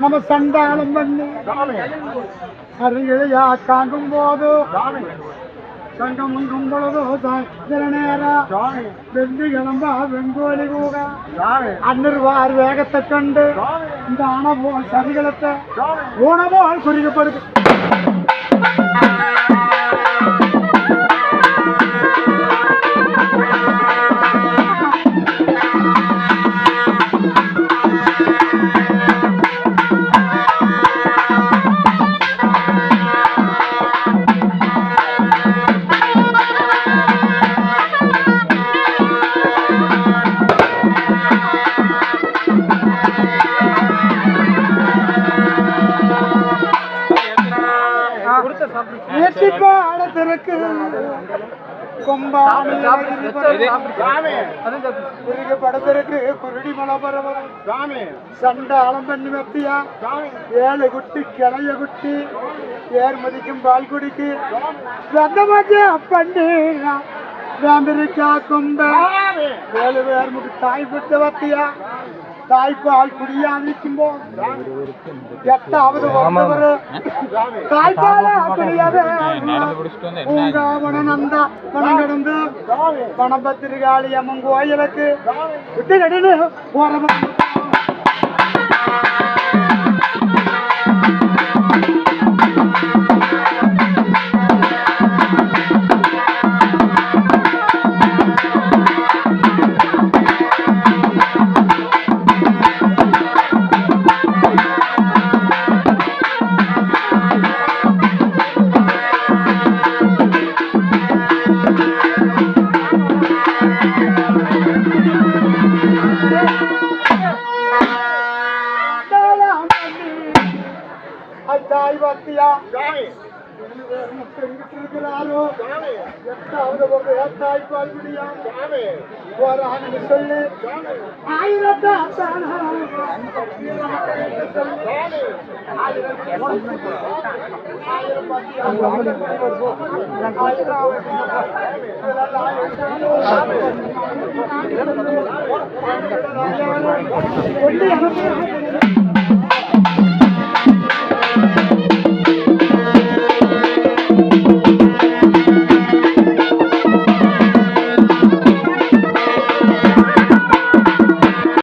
நம்ம சண்டாளம் பண்ணி. அருகிழையா காங்கும் போது சங்கம் உங்கும் பொழுது சில நேரம் வெந்து கிளம்பா வெங்கோலி கூக அன்னிருவார் வேகத்தை கண்டு இந்த அணபோல் சரிகளத்தை ஊனபோல் குறிக்கப்படுது ஏற்றி பாடத்திற்கு படத்திற்கு குருடி மலபரவம் சண்டாளம் பண்ணி வத்தியா ஏழு குட்டி கிளைய குட்டி ஏர் மதிக்கும் பால் குடிக்கு. வெந்தமாச்சே பண்ணி வேம்பிரிக்கா கொம்ப. ஏழு பேர் முடி தாய் பெற்ற வத்தியா? தாய்ப்பால் குடியாதிக்கும்போ எட்டாவது ஒருத்தவர். தாய்ப்பால குடியாத பூங்காவனந்தா பணம் கிடந்து பணபத்திரிகாளி அம்மன் கோயிலுக்கு. விட்டு கடினு போறவன். தாய் பக்தியா இருக்கிறாரோ எட்டாவது ஒரு தாய்ப்பால் குடியா போறாங்கன்னு சொல்லி ஆயிரத்தா கொண்டு